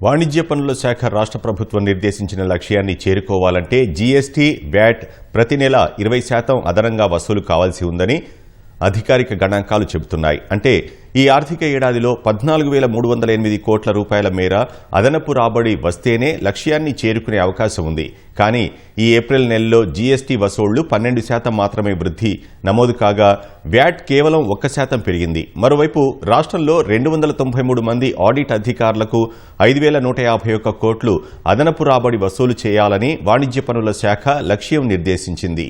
వాణిజ్య పనుల శాఖ రాష్ట్ర ప్రభుత్వం నిర్దేశించిన లక్ష్యాన్ని చేరుకోవాలంటే జీఎస్టీ వ్యాట్ ప్రతి నెల ఇరవై శాతం అదనంగా వసూలు కావాల్సి ఉందని అధికారిక గణాంకాలు చెబుతున్నాయి. అంటే ఈ ఆర్థిక ఏడాదిలో పద్నాలుగు వేల మూడు వందల ఎనిమిది కోట్ల రూపాయల మేర అదనపు రాబడి వస్తేనే లక్ష్యాన్ని చేరుకునే అవకాశం ఉంది. కానీ ఈ ఏప్రిల్ నెలలో జీఎస్టీ వసూళ్ళు పన్నెండు శాతం మాత్రమే వృద్ధి. నమోదు కాగా వ్యాట్ కేవలం ఒక్క శాతం పెరిగింది. మరోవైపు రాష్ట్రంలో రెండు వందల తొంభై మూడు మంది ఆడిట్ అధికారులకు ఐదు వేల నూట యాభై ఒక్క కోట్లు అదనపు రాబడి వసూలు చేయాలని వాణిజ్య పనుల శాఖ లక్ష్యం నిర్దేశించింది.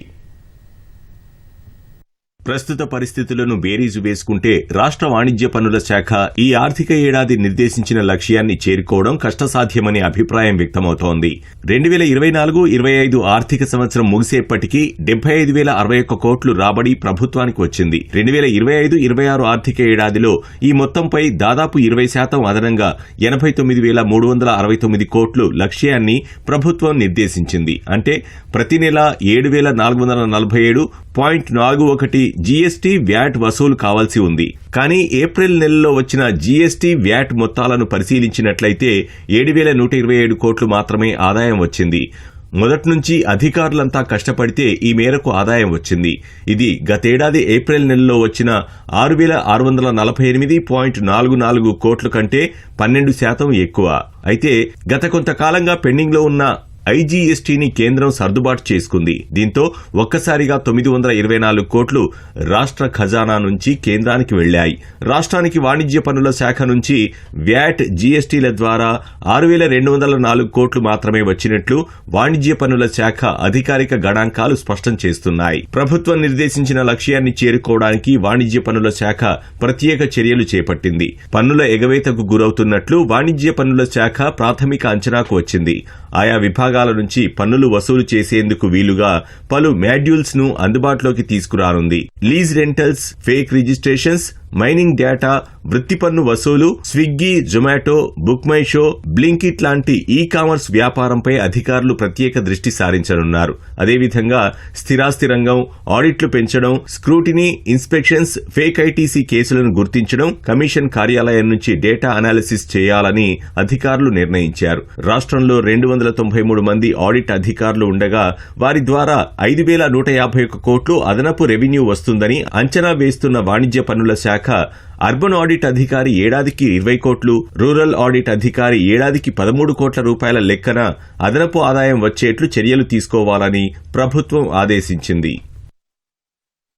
ప్రస్తుత పరిస్థితులను బేరీజు వేసుకుంటే రాష్ట్ర వాణిజ్య పనుల శాఖ ఈ ఆర్థిక ఏడాది నిర్దేశించిన లక్ష్యాన్ని చేరుకోవడం కష్టసాధ్యమనే అభిప్రాయం వ్యక్తమవుతోంది. రెండు వేల ఇరవై నాలుగు ఇరవై ఐదు ఆర్థిక సంవత్సరం ముగిసేప్పటికీ డెబ్బై ఐదు వేల అరవై ఒక్క కోట్లు రాబడి ప్రభుత్వానికి వచ్చింది. రెండు వేల ఇరవై ఐదు ఇరవై ఆరు ఆర్థిక ఏడాదిలో ఈ మొత్తంపై దాదాపు ఇరవై శాతం అదనంగా ఎనభై తొమ్మిది వేల మూడు వందల అరవై తొమ్మిది కోట్లు లక్ష్యాన్ని ప్రభుత్వం నిర్దేశించింది. అంటే ప్రతి నెల ఏడు వేల నాలుగు వందల నలభై ఏడు పాయింట్ నాలుగు ఒకటి జీఎస్టీ వ్యాట్ వసూలు కావాల్సి ఉంది. కానీ ఏప్రిల్ నెలలో వచ్చిన జీఎస్టీ వ్యాట్ మొత్తాలను పరిశీలించినట్లయితే ఏడు వేల నూట ఇరవై ఏడు కోట్లు మాత్రమే ఆదాయం వచ్చింది. మొదటి నుంచి అధికారులంతా కష్టపడితే ఈ మేరకు ఆదాయం వచ్చింది. ఇది గతేడాది ఏప్రిల్ నెలలో వచ్చిన ఆరు వేల ఆరు వందల నలభై ఎనిమిది పాయింట్ నాలుగు నాలుగు కోట్ల కంటే పన్నెండు శాతం ఎక్కువ. అయితే గత కొంతకాలంగా పెండింగ్లో ఉన్న ఐజీఎస్టీని కేంద్రం సర్దుబాటు చేసుకుంది. దీంతో ఒక్కసారిగా తొమ్మిది వందల ఇరవై నాలుగు కోట్లు రాష్ట్ర ఖజానా నుంచి కేంద్రానికి వెళ్ళాయి రాష్ట్రానికి వాణిజ్య పన్నుల శాఖ నుంచి వ్యాట్ జీఎస్టీల ద్వారా ఆరు వేల రెండు వందల నాలుగు కోట్లు మాత్రమే వచ్చినట్లు వాణిజ్య పన్నుల శాఖ అధికారిక గణాంకాలు స్పష్టం చేస్తున్నాయి. ప్రభుత్వం నిర్దేశించిన లక్ష్యాన్ని చేరుకోవడానికి వాణిజ్య పన్నుల శాఖ ప్రత్యేక చర్యలు చేపట్టింది. పన్నుల ఎగవేతకు గురవుతున్నట్లు వాణిజ్య పన్నుల శాఖ ప్రాథమిక అంచనాకు వచ్చింది. ఆయా విభాగాల నుంచి పన్నులు వసూలు చేసేందుకు వీలుగా పలు మాడ్యూల్స్ను అందుబాటులోకి తీసుకురానుంది. Lease rentals fake registrations mining data వృత్తి పన్ను వసూలు Swiggy Zomato book my show Blinkit లాంటి ఈ కామర్స్ వ్యాపారంపై అధికారులు ప్రత్యేక దృష్టి సారించనున్నారు. అదేవిధంగా స్థిరాస్తి రంగం ఆడిట్లు పెంచడం స్క్రూటినీ ఇన్స్పెక్షన్స్ ఫేక్ ఐటీసీ కేసులను గుర్తించడం కమిషన్ కార్యాలయం నుంచి డేటా అనాలిసిస్ చేయాలని అధికారులు నిర్ణయించారు. రాష్ట్రంలో రెండు వందల తొంభై మూడు మంది ఆడిట్ అధికారులు ఉండగా వారి ద్వారా ఐదు వేల నూట యాభై ఒక్క కోట్లు అదనపు రెవెన్యూ వస్తుందని అంచనా వేస్తున్న వాణిజ్య పన్నుల శాఖ అర్బన్ ఆడిట్ అధికారి ఏడాదికి ఇరవై కోట్లు రూరల్ ఆడిట్ అధికారి ఏడాదికి పదమూడు కోట్ల రూపాయల లెక్కన అదనపు ఆదాయం వచ్చేట్లు చర్యలు తీసుకోవాలని ప్రభుత్వం ఆదేశించింది.